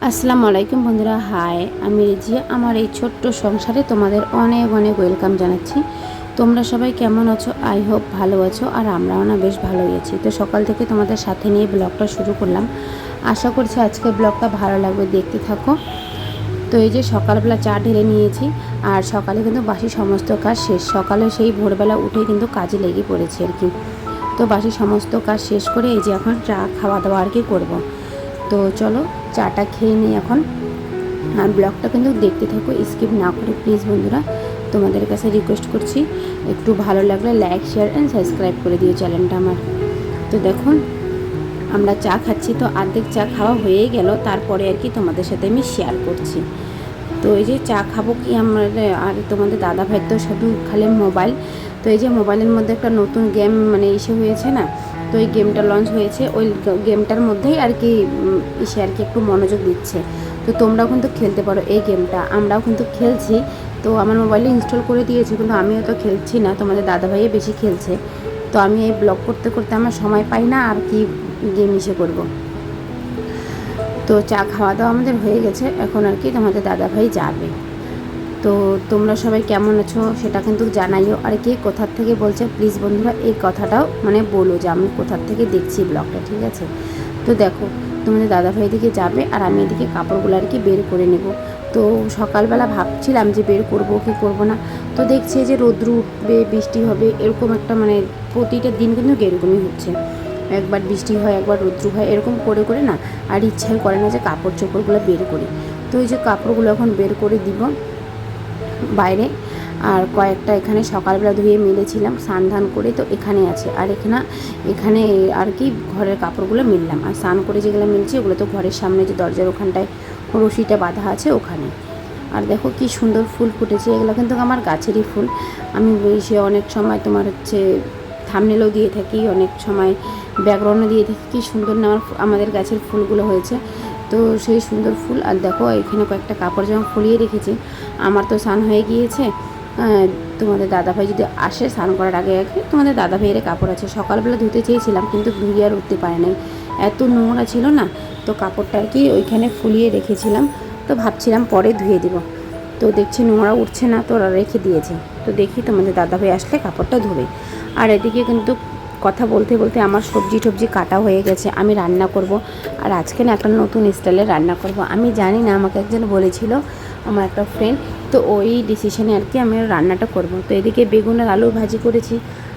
আসসালামু আলাইকুম বন্ধুরা, হাই। আমি রেজিয়া আমার এই ছোট্ট সংসারে তোমাদের অনেক অনেক ওয়েলকাম জানাচ্ছি। তোমরা সবাই কেমন আছো? আই হোপ ভালো আছো, আর আমরাও না বেশ ভালোই আছি। তো সকাল থেকে তোমাদের সাথে নিয়ে ব্লগটা শুরু করলাম। আশা করছি আজকে ব্লগটা ভালো লাগবে, দেখতে থাকো। তো এই যে সকালবেলা চা ঢেলে নিয়েছি, আর সকালে কিন্তু বাসি সমস্ত কাজ শেষ। সকালে সেই ভোরবেলা উঠে কিন্তু কাজে লেগে পড়েছি আর কি। তো বাসি সমস্ত কাজ শেষ করে এই যে এখন চা খাওয়া দাওয়া আর কি করব। তো চলো চাটা খেয়ে নিই এখন। আর ব্লগটা কিন্তু দেখতে থাকো স্কিপ না করে প্লিজ বন্ধুরা, তোমাদের কাছে রিকোয়েস্ট করছি, একটু ভালো লাগলে লাইক শেয়ার অ্যান্ড সাবস্ক্রাইব করে দিও চ্যানেলটা আমার। তো দেখুন, আমরা চা খাচ্ছি, তো অর্ধেক চা খাওয়া হয়েই গেল, তারপরে আর কি তোমাদের সাথে আমি শেয়ার করছি। তো এই যে চা খাব কি আমার, আর তোমাদের দাদা ভাই তো শুধু খালে মোবাইল তো এই যে মোবাইলের মধ্যে একটা নতুন গেম মানে ইসে হয়েছে না তো এই গেমটা লঞ্চ হয়েছে। ওই গেমটার মধ্যেই আর কি ইসে আর কি একটু মনোযোগ দিচ্ছে। তো তোমরাও কিন্তু খেলতে পারো এই গেমটা। আমরাও কিন্তু খেলছি। তো আমার মোবাইলে ইনস্টল করে দিয়েছি, কিন্তু আমিও তো খেলছি না। তোমাদের দাদা ভাইয়ে বেশি খেলছে। তো আমি এই ব্লগ করতে করতে আমার সময় পাই না আর কি গেম ইসে করব। তো চা খাওয়া দাওয়া আমাদের হয়ে গেছে। এখন আর কি তোমাদের দাদা ভাই যাবে। তো তোমরা সবাই কেমন আছো সেটা কিন্তু জানাইও। আর কে কোথার থেকে বলছে প্লিজ বন্ধুরা এই কথাটাও মানে বলো যে আমি কোথার থেকে দেখছি ব্লগটা ঠিক আছে? তো দেখো, তোমাদের দাদা ভাই এদিকে যাবে আর আমি এদিকে কাপড়গুলো আর কি বের করে নেব। তো সকালবেলা ভাবছিলাম যে বের করব কি করব না। তো দেখছি যে রৌদ্র উঠবে, বৃষ্টি হবে, এরকম একটা মানে প্রতিটা দিন কিন্তু এরকমই হচ্ছে। একবার বৃষ্টি হয়, একবার রৌদ্র হয়, এরকম করে করে না। আর ইচ্ছাই করে না যে কাপড় চোপড়গুলো বের করি। তো এই যে কাপড়গুলো এখন বের করে দিব বাইরে। আর কয়েকটা এখানে সকালবেলা ধুয়ে মেলেছিলাম, স্নান ধান করে তো এখানে আছে। আর এখানে এখানে আর কি ঘরের কাপড়গুলো মিললাম। আর স্নান করে যেগুলো মিলছে ওগুলো তো ঘরের সামনে যে দরজার ওখানটায় রশিটা বাঁধা আছে ওখানে। আর দেখো কি সুন্দর ফুল ফুটেছে, এগুলো কিন্তু আমার গাছেরই ফুল। আমি সে অনেক সময় তোমার হচ্ছে থামনেলও দিয়ে থাকি, অনেক সময় ব্যাকগ্রাউন্ডও দিয়ে থাকি। কি সুন্দর না আমার, আমাদের গাছের ফুলগুলো হয়েছে। তো সেই সুন্দর ফুল। আর দেখো, এখানে কয়েকটা কাপড় যেমন ফুলিয়ে রেখেছি, আমার তো স্নান হয়ে গিয়েছে। তোমাদের দাদাভাই যদি আসে স্নান করার আগে আগে, তোমাদের দাদা ভাইয়ের কাপড় আছে। সকালবেলা ধুতে চেয়েছিলাম, কিন্তু ধুয়ে আর উঠতে পারে নাই। এত নোংরা ছিল না, তো কাপড়টা আর কি ওইখানে ফুলিয়ে রেখেছিলাম। তো ভাবছিলাম পরে ধুয়ে দিব। তো দেখছি নোংরা উঠছে না, তো ওরা রেখে দিয়েছে। তো দেখি তোমাদের দাদা ভাই আসলে কাপড়টা ধোবে। আর এদিকে কিন্তু কথা বলতে বলতে আমার সবজি টবজি কাটা হয়ে গেছে, আমি রান্না করব। আর আজকে না একটা নতুন স্টাইলে রান্না করব। আমি জানি না, আমাকে একজন বলেছিল, আমার একটা ফ্রেন্ড তো ওই ডিসিশনে আর কি আমি রান্নাটা করব। তো এদিকে বেগুন আর আলু ভাজি করেছি,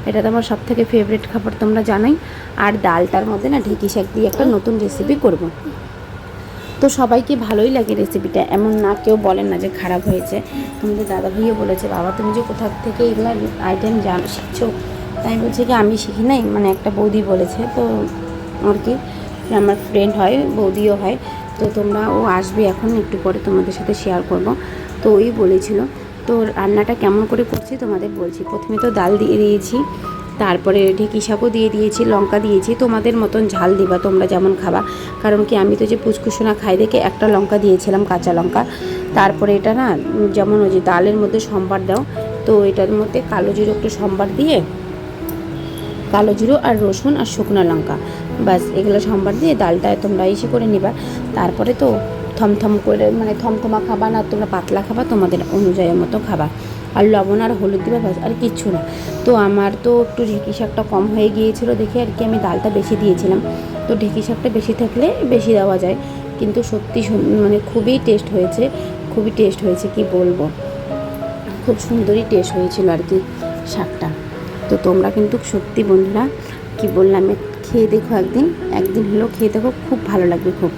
এটা তো আমার সব থেকে ফেভারিট খাবার তোমরা জানাই। আর ডালটার মধ্যে না ঢেঁকি শাক দিয়ে একটা নতুন রেসিপি করব। তো সবাইকে ভালোই লাগে রেসিপিটা এমন না কেউ বলেন না যে খারাপ হয়েছে। তোমাদের দাদা ভাইও বলেছে, বাবা, তুমি যে কোথা থেকে এগুলো আইটেম জানো, শিখছো? তাই বলছে কি, আমি শিখি নাই মানে একটা বৌদি বলেছে, তো আর কি, আমার ফ্রেন্ড হয়, বৌদিও হয়, তো তোমরা ও আসবে এখন, একটু পরে তোমাদের সাথে শেয়ার করব। তো ওই বলেছিল, তো রান্নাটা কেমন করে করছি তোমাদের বলছি, প্রথমে তো ডাল দিয়ে দিয়েছি, তারপরে ঢেঁকি শাকও দিয়ে দিয়েছি, লঙ্কা দিয়েছি, তোমাদের মতন ঝাল দিবা, তোমরা যেমন খাবা। কারণ কি, আমি তো যে পুচকুসোনা খাই দেখে একটা লঙ্কা দিয়েছিলাম, কাঁচা লঙ্কা। তারপরে এটা না যেমন ওই যে ডালের মধ্যে সম্বার দাও, তো এটার মধ্যে কালো জিরো একটু সম্বার দিয়ে কালো জিরো আর রসুন আর শুকনো লঙ্কা। বাস এগুলো সম্বার দিয়ে ডালটা তোমরা ইসে করে নিবা। তারপরে তো থমথম করে মানে থমথমা খাবা না, তোমরা পাতলা খাবা, তোমাদের অনুযায়ী মতো খাবা। আর লবণ আর হলুদ দিবা, ব্যাস, আর কিচ্ছু না। তো আমার তো একটু ঢেঁকি শাকটা কম হয়ে গিয়েছিল দেখে আর কি আমি ডালটা বেশি দিয়েছিলাম। তো ঢেঁকি শাকটা বেশি থাকলে বেশি দেওয়া যায়। কিন্তু সত্যি মানে খুবই টেস্ট হয়েছে, খুবই টেস্ট হয়েছে, কি বলব? খুব সুন্দরই টেস্ট হয়েছিল আর কি শাকটা। তো তোমরা কিন্তু সত্যি বন্ধুরা কি বললাম খেয়ে দেখো একদিন একদিন হলেও খেয়ে দেখো, খুব ভালো লাগবে খুব।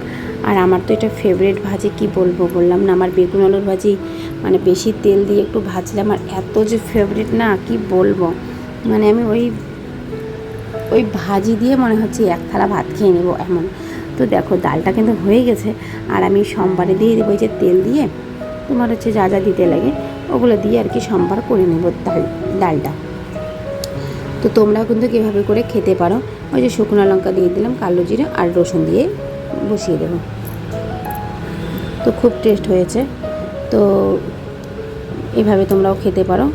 আর আমার তো এটা ফেভারিট ভাজি, কি বলব বললাম না, আমার বেগুন আলুর ভাজি মানে বেশি তেল দিয়ে একটু ভাজলে আমার এত যে ফেভারিট না, কি বলব? মানে আমি ওই ওই ভাজি দিয়ে মনে হচ্ছে এক থালা ভাত খেয়ে নেব এমন। তো দেখো, ডালটা কিন্তু হয়ে গেছে, আর আমি সোমবারে দিয়ে দেবো যে তেল দিয়ে, তোমার হচ্ছে যা যা দিতে লাগে, ওগুলো দিয়ে আর কি সম্বার করে নেব ডাল, ডালটা। তো তোমরাও কিন্তু কীভাবে করে খেতে পারো? ওই যে শুকনো লঙ্কা দিয়ে দিলাম, কালো জিরে আর রসুন দিয়ে বসিয়ে দেবো। তো খুব টেস্ট হয়েছে। তো এভাবে তোমরাও খেতে পারো।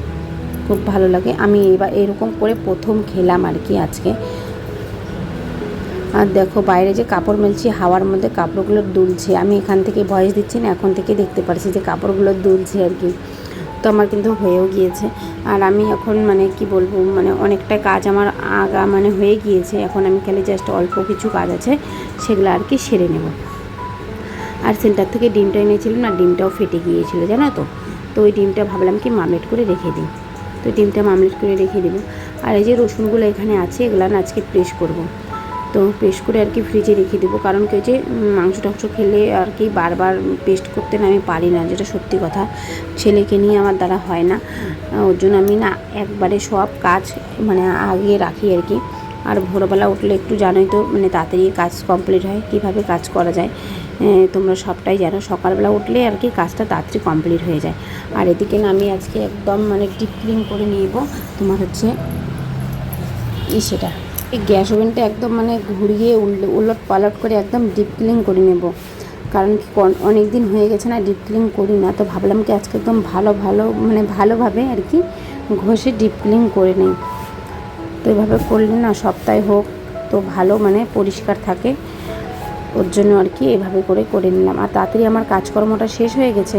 খুব ভালো লাগে। আমি এবার এরকম করে প্রথম খেলাম আর কি আজকে। আর দেখো বাইরে যে কাপড় মেলছি, হাওয়ার মধ্যে কাপড়গুলো দুলছে। আমি এখান থেকে ভয়েস দিচ্ছি না, এখন থেকে দেখতে পারছি যে কাপড়গুলো দুলছে আর কি। তো আমার কিন্তু হয়েও গিয়েছে। আর আমি এখন মানে কি বলব মানে অনেকটা কাজ আমার আগা মানে হয়ে গিয়েছে। এখন আমি খালি জাস্ট অল্প কিছু কাজ আছে, সেগুলো আর কি সেরে নেব। আর সেন্টার থেকে ডিমটা এনেছিলাম না, ডিমটাও ফেটে গিয়েছিল, জানো তো? তো ওই ডিমটা ভাবলাম কি মামলেট করে রেখে দিই। তো ডিমটা মামলেট করে রেখে দেবো আর এই যে রসুনগুলো এখানে আছে, এগুলো না আজকে প্রেস করব। তো পেস্ট করে আর কি ফ্রিজে রেখে দেবো। কারণ কি যে মাংস টাংস খেলে আর কি বারবার পেস্ট করতে না আমি পারি না, যেটা সত্যি কথা। ছেলেকে নিয়ে আমার দ্বারা হয় না। ওর জন্য আমি না একবারে সব কাজ মানে আগে রাখি আর কি। আর ভোরবেলা উঠলে একটু জানোই তো মানে তাড়াতাড়ি কাজ কমপ্লিট হয়, কীভাবে কাজ করা যায়। তোমরা সবটাই জানো। সকালবেলা উঠলে আর কি কাজটা তাড়াতাড়ি কমপ্লিট হয়ে যায়। আর এদিকে না আমি আজকে একদম মানে ডিপ ক্লিন করে নিব তোমার হচ্ছে ই সেটা এই গ্যাস ওভেনটা একদম মানে ঘুরিয়ে উলট পালট করে একদম ডিপ ক্লিন করে নেব। কারণ কি অনেক দিন হয়ে গেছে না ডিপ ক্লিন করি না, তো ভাবলাম কি আজকে একদম ভালো ভালো মানে ভালোভাবে আর কি ঘষে ডিপ ক্লিন করে নিই। তো এভাবে করলে না সপ্তাহে হোক তো ভালো মানে পরিষ্কার থাকে। ওর জন্য আর কি এভাবে করে করে নিলাম। আর তাড়াতাড়ি আমার কাজকর্মটা শেষ হয়ে গেছে,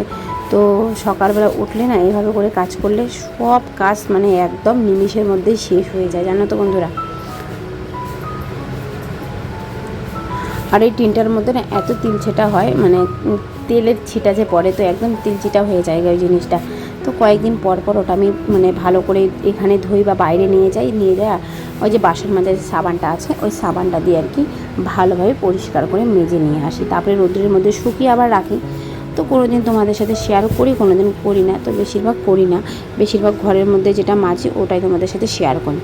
তো সকালবেলা উঠলে না এভাবে করে কাজ করলে সব কাজ মানে একদম নিমিষের মধ্যেই শেষ হয়ে যায়। জানো তো বন্ধুরা? আর এই টিনটার মধ্যে না এত তিল ছেটা হয় মানে তেলের ছিটা যে পড়ে, তো একদম তিল ছিটা হয়ে যায় ওই জিনিসটা। তো কয়েকদিন পর পর ওটা আমি মানে ভালো করে এখানে ধুই বা বাইরে নিয়ে যাই, নিয়ে যায় ওই যে বাসন মাজার সাবানটা আছে, ওই সাবানটা দিয়ে আর কি ভালোভাবে পরিষ্কার করে মেজে নিয়ে আসি। তারপরে রোদ্রের মধ্যে শুকিয়ে আবার রাখি। তো কোনো দিন তোমাদের সাথে শেয়ারও করি কোনো দিন করি না, তো বেশিরভাগ করি না। বেশিরভাগ ঘরের মধ্যে যেটা মাঝি ওটাই তোমাদের সাথে শেয়ার করি।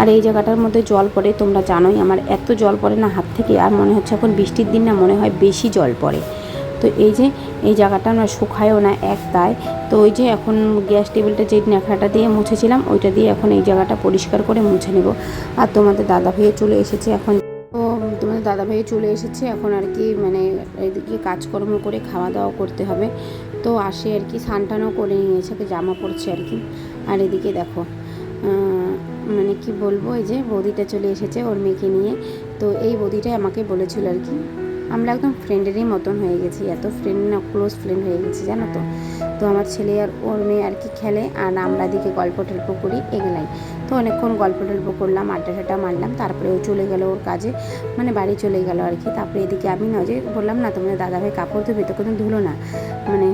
আর এই জায়গাটার মধ্যে জল পড়ে, তোমরা জানোই আমার এত জল পড়ে না হাত থেকে, আর মনে হচ্ছে এখন বৃষ্টির দিন না, মনে হয় বেশি জল পড়ে। তো এই যে, এই জায়গাটা না শুকায়ও না এক তাই তো ওই যে এখন গ্যাস টেবিলটা যে ন্যাকড়াটা দিয়ে মুছেছিলাম, ওইটা দিয়ে এখন এই জায়গাটা পরিষ্কার করে মুছে নেব। আর তোমাদের দাদা ভাইয়ে চলে এসেছে এখন। তো তোমাদের দাদা ভাই চলে এসেছে, এখন আর কি মানে এদিকে কাজকর্ম করে খাওয়া দাওয়া করতে হবে। তো আসে আর কি স্নান করে নিয়েছে জামা পরছে আর কি। আর এদিকে দেখো। মানে কি বলব, এই যে বৌদিটা চলে এসেছে ওর মেয়েকে নিয়ে। তো এই বৌদিটাই আমাকে বলেছিল আর কি। আমরা একদম ফ্রেন্ডেরই মতন হয়ে গেছি, এত ফ্রেন্ড না ক্লোজ ফ্রেন্ড হয়ে গেছি, জানো তো। তো আমার ছেলে আর ওর মেয়ে আর কি খেলে, আর আমরা দিকে গল্প টল্প করি, এগুলাই। তো অনেকক্ষণ গল্প টল্প করলাম, আড্ডা টাড্ডা মারলাম, তারপরে ও চলে গেল ওর কাজে মানে বাড়ি চলে গেল আর কি। তারপরে এদিকে আমি যে বললাম না তোমাদের দাদাভাই কাপড় ধুবে তো কোনো ধুলো না। মানে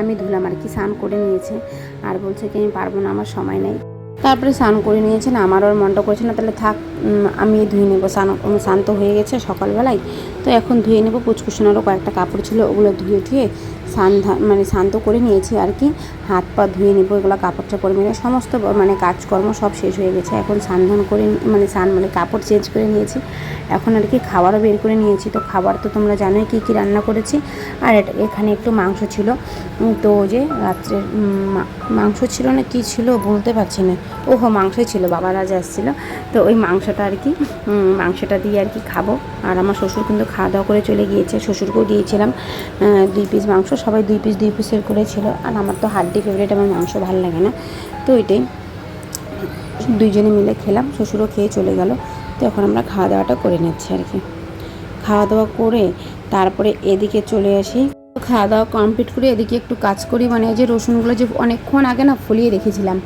আমি ধুলাম আর কি, স্নান করে নিয়েছে। আর বলছে কি, আমি পারব না, আমার সময় নেই। তারপরে স্নান করে নিয়েছেন, আমার ওর মনটা করছে না, তাহলে থাক আমি ধুয়ে নেব। স্নান শান্ত হয়ে গেছে সকালবেলায়। তো এখন ধুয়ে নেব, পুচকুসোনারও কয়েকটা কাপড় ছিল, ওগুলো ধুয়ে ধুয়ে স্নান মানে শান্ত করে নিয়েছি আর কি। হাত পা ধুয়ে নেব, এগুলো কাপড় চাপড় মেরে সমস্ত মানে কাজকর্ম সব শেষ হয়ে গেছে। এখন স্নান ধান করে মানে স্নান মানে কাপড় চেঞ্জ করে নিয়েছি। এখন আর কি খাবারও বের করে নিয়েছি। তো খাবার তো তোমরা জানোই কী কী রান্না করেছি। আর এখানে একটু মাংস ছিল। তো যে রাত্রে মাংস ছিল না, কী ছিল বলতে পারছি না। ওহো, মাংসই ছিল বাবা রাজা আসছিল। তো ওই মাংসটা আর কি মাংসটা দিয়ে আর কি খাব। আর আমার শ্বশুর কিন্তু খাওয়া দাওয়া করে চলে গিয়েছে। শ্বশুরকেও দিয়েছিলাম দুই পিস মাংস। সবাই দুই পিস দুই পিসের করেছিল। আর আমার তো হাড্ডি ফেভারিট আমার মাংস ভালো লাগে না। তো ওইটাই দুইজনে মিলে খেলাম, শ্বশুরও খেয়ে চলে গেল। তো এখন আমরা খাওয়া দাওয়াটা করে নিচ্ছি আর কি। খাওয়া দাওয়া করে তারপরে এদিকে চলে আসি। খাওয়া দাওয়া কমপ্লিট করে এদিকে একটু কাজ করি। মানে যে রসুনগুলো যে অনেকক্ষণ আগে না ফুলিয়ে রেখেছিলাম।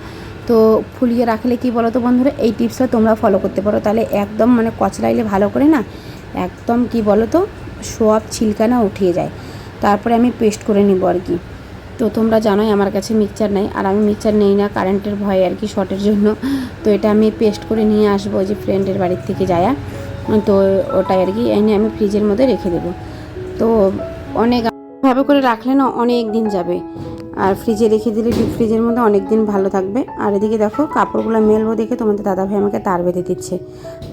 তো ফুলিয়ে রাখলে কি বলো তো বন্ধুরা? এই টিপসটা তোমরা ফলো করতে পারো। তাহলে একদম মানে কচলাইলে ভালো করে না একদম কি বলো তো সব ছিলকানা উঠিয়ে যায়। তারপরে আমি পেস্ট করে নিব আর কি। তো তোমরা জানোই আমার কাছে মিক্সচার নেই, আর আমি মিক্সচার নেই না কারেন্টের ভয়ে আর কি শর্টের জন্য। তো এটা আমি পেস্ট করে নিয়ে আসব যে ফ্রেন্ডের বাড়ির থেকে যায়া। তো ওটাই আর কি, এনে আমি ফ্রিজের মধ্যে রেখে দেবো। তো অনেক ভাবে করে রাখলে না অনেক দিন যাবে। আর ফ্রিজে রেখে দিলে ডিপ ফ্রিজের মধ্যে অনেক দিন ভালো থাকবে। আর এদিকে দেখো, কাপড়গুলো মেলবো দেখে তোমাদের দাদাভাই আমাকে তার বেঁধে দিচ্ছে।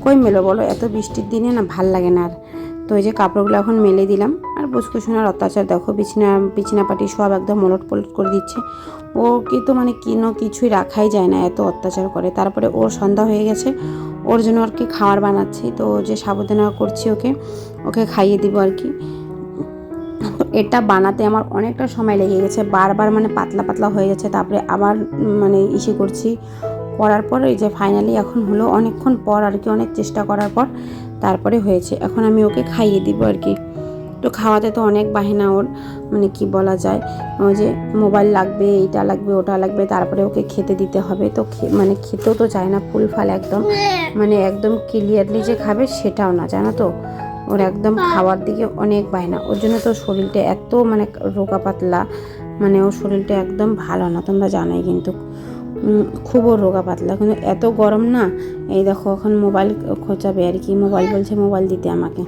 কই মেলো বলো, এত বৃষ্টির দিনে না ভালো লাগে না আর। তো এই যে কাপড়গুলো এখন মেলে দিলাম। আর বুসকুসোনার অত্যাচার, দেখো বিছনা বিছনা পাটি সব একদম মলট পলট করে দিচ্ছে। ও তো মানে কিনো কিছুই রাখাই যায় না, এত অত্যাচার করে। তারপরে ওর সন্ধ্যা হয়ে গেছে, ওর জন্য আর কি খাবার বানাচ্ছি। তো যে সাবধানা করছি ওকে ওকে খাইয়ে দিব আর কি। এটা বানাতে আমার অনেকটা সময় লেগে গেছে, বারবার মানে পাতলা পাতলা হয়ে যাচ্ছে। তারপরে আবার মানে ইসে করছি। করার পর এই যে ফাইনালি এখন হলো, অনেকক্ষণ পর আর কি, অনেক চেষ্টা করার পর তারপরে হয়েছে। এখন আমি ওকে খাইয়ে দিব আর কি। তো খাওয়াতে তো অনেক বাহিনা ওর মানে কি বলা যায় ওই যে মোবাইল লাগবে এইটা লাগবে ওটা লাগবে তারপরে ওকে খেতে দিতে হবে তো মানে খেতেও তো চায় না ফুল ফাল একদম মানে একদম ক্লিয়ারলি যে খাবে সেটাও না জানো তো? ওর একদম খাওয়ার দিকে অনেক বায়না ওর জন্য তো শরীরটা এত মানে রোগা পাতলা মানে ওর শরীরটা একদম ভালো না তোমরা জানোই কিন্তু উম, খুব ওর রোগা পাতলা কিন্তু এত গরম না এই দেখো এখন মোবাইল খোঁচাবে আর কি মোবাইল বলছে মোবাইল দিতে আমাকে।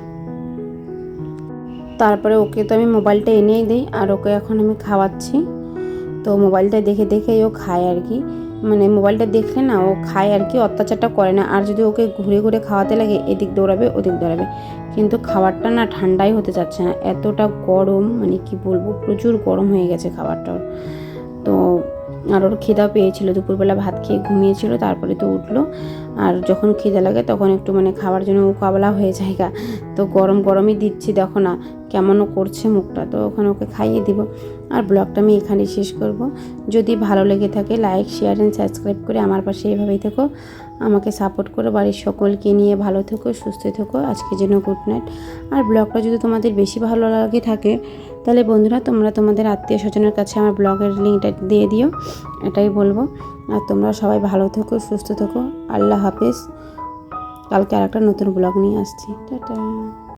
তারপরে ওকে তো আমি মোবাইলটা এনেই দিই আর ওকে এখন আমি খাওয়াচ্ছি। তো মোবাইলটা দেখে দেখেই ও খায় আর কি। মানে মোবাইলটা দেখলে না ও খায় আর কি, অত্যাচারটা করে না। আর যদি ওকে ঘুরে ঘুরে খাওয়াতে লাগে, এদিক দৌড়াবে, ওদিক দৌড়াবে। কিন্তু খাবারটা না ঠান্ডাই হতে চাচ্ছে না। এতটা গরম মানে কি বলব, প্রচুর গরম হয়ে গেছে খাবারটা। তো আর ওর খিদাও পেয়েছিল, দুপুরবেলা ভাত খেয়ে ঘুমিয়েছিল, তারপরে তো উঠল। আর যখন খিদে লাগে তখন একটু মানে খাবার জন্য কাবলা হয়ে যায় গা। তো গরম গরমই দিচ্ছি, দেখো না কেমনও করছে মুখটা। তো ওখানে ওকে খাইয়ে দিব। আর ব্লগটা আমি এখানেই শেষ করব। যদি ভালো লেগে থাকে, লাইক শেয়ার অ্যান্ড সাবস্ক্রাইব করে আমার পাশে এইভাবেই থেকো। আমাকে সাপোর্ট করো, বাড়ির সকলকে নিয়ে ভালো থেকো, সুস্থ থেকো। আজকের জন্য গুড নাইট আর ব্লগটা যদি তোমাদের বেশি ভালো লাগে থাকে তাহলে বন্ধুরা, তোমরা তোমাদের আত্মীয় স্বজনের কাছে আমার ব্লগের লিঙ্কটা দিয়ে দিও, এটাই বলব। আর তোমরা সবাই ভালো থেকো, সুস্থ থেকো। আল্লাহ হাফেজ। কালকে আর একটা নতুন ব্লগ নিয়ে আসছি। টাটা।